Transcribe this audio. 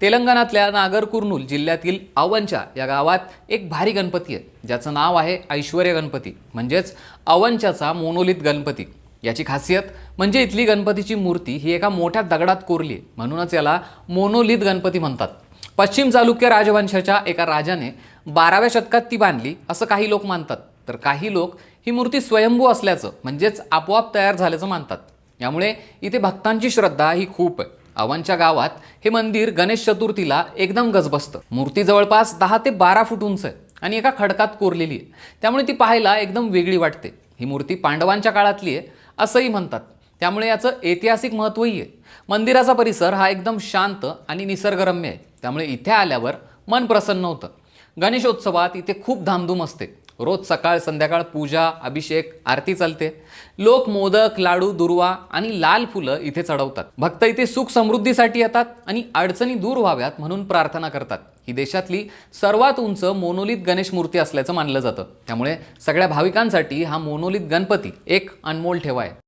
तेलंगणातल्या नागर कुर्नूल जिल्ह्यातील अवंचा या गावात एक भारी गणपती आहे. ज्याचं नाव आहे ऐश्वर्य गणपती. म्हणजेच अवंचाचा मोनोलित गणपती. याची खासियत म्हणजे इथली गणपतीची मूर्ती ही एका मोठ्या दगडात कोरली आहे. म्हणूनच याला मोनोलित गणपती म्हणतात. पश्चिम चालुक्य राजवंशाच्या एका राजाने बाराव्या शतकात ती बांधली असं काही लोक मानतात. तर काही लोक ही मूर्ती स्वयंभू असल्याचं म्हणजेच आपोआप तयार झाल्याचं मानतात. यामुळे इथे भक्तांची श्रद्धा ही खूप आहे. अवनच्या गावात हे मंदिर गणेश चतुर्थीला एकदम गजबसतं मूर्ती जवळपास दहा ते बारा फूट उंच आहे आणि एका खडकात कोरलेली आहे. त्यामुळे ती पाहायला एकदम वेगळी वाटते. ही मूर्ती पांडवांच्या काळातली आहे असंही म्हणतात. त्यामुळे याचं ऐतिहासिक महत्त्वही आहे. मंदिराचा परिसर हा एकदम शांत आणि निसर्गरम्य आहे. त्यामुळे इथे आल्यावर मन प्रसन्न होतं. गणेशोत्सवात इथे खूप धामधूम असते. रोज सकाळ संध्याकाळ पूजा अभिषेक आरती चालते. लोक मोदक लाडू दुर्वा आणि लाल फुलं इथे चढवतात. भक्त इथे सुख समृद्धीसाठी येतात आणि अडचणी दूर व्हाव्यात म्हणून प्रार्थना करतात. ही देशातली सर्वात उंच मोनोलित गणेश मूर्ती असल्याचं मानलं जातं. त्यामुळे सगळ्या भाविकांसाठी हा मोनोलित गणपती एक अनमोल ठेवा आहे